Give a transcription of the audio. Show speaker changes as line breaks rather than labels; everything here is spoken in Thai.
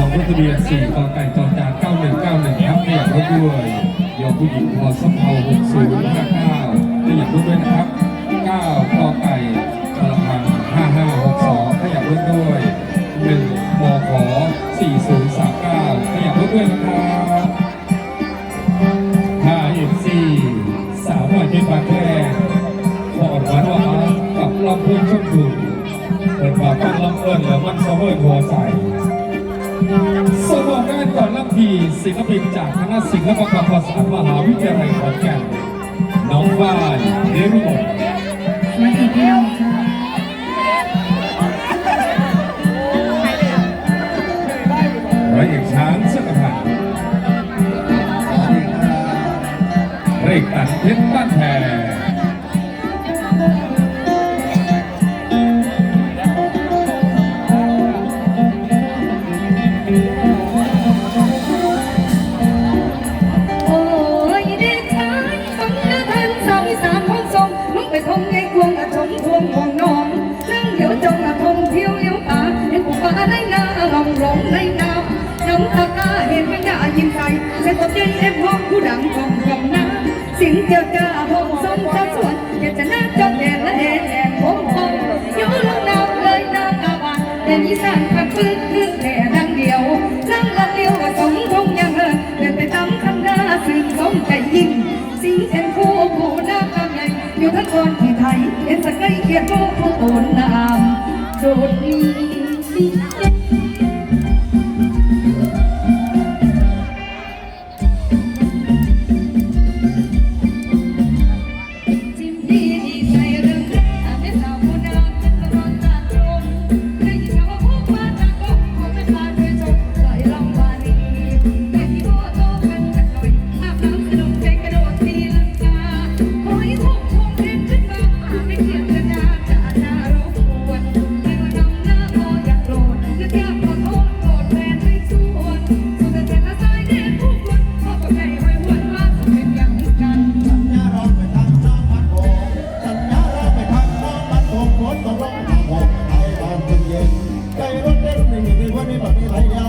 องรถทะเบียน4กไก่จอจาน9191ครับขยับรถด้วยยอผู้หญิงพอสมเภา6059ขยับรถด้วยนะครับ9กไก่ตละพัง5562ขยับรถด้วย1มข4039ขยับรถด้วยนะครับ5 MC สาวหน่อยเป็นบางแรก อิญแล้วมันสะเวิร์หัวใจสมองการก่อนรับพีศิลปินจากคณะศิลปกรรมศาสตร์มหาวิทยาลัยขอนแก่นน้องฝ้ายเดรุบท
มาอีกแล้วค่ะ
ร้อยเอกช้างสื้อกระพันเรกตันเพชรบ้านแพรำ
น้ำตากาเห็นมันยายิ้มใสเส้นตบเย็นเอ็มห้องผู้ดังของกำน้ำเสิงเจ้าจ้าพงสมสะสวนอยากจะน่าจดแดนและแดนแอบพงพงโยนลงน้ำเลยน้ำตาบานแต่อีสานพันพื้นพื้นแค่ดังเดียวนั่งละเดียวว่าสมทงยังเออเดินไปตามคำนาซึ่งสมใจยิ่งสิงเอ็นคู่ผู้หน้ากำใหญ่อยู่ทั้งคนที่ไทยเอ็นสกายเกียรติผู้ผู้โอนนามโดดนี้ 外面把这个拦一下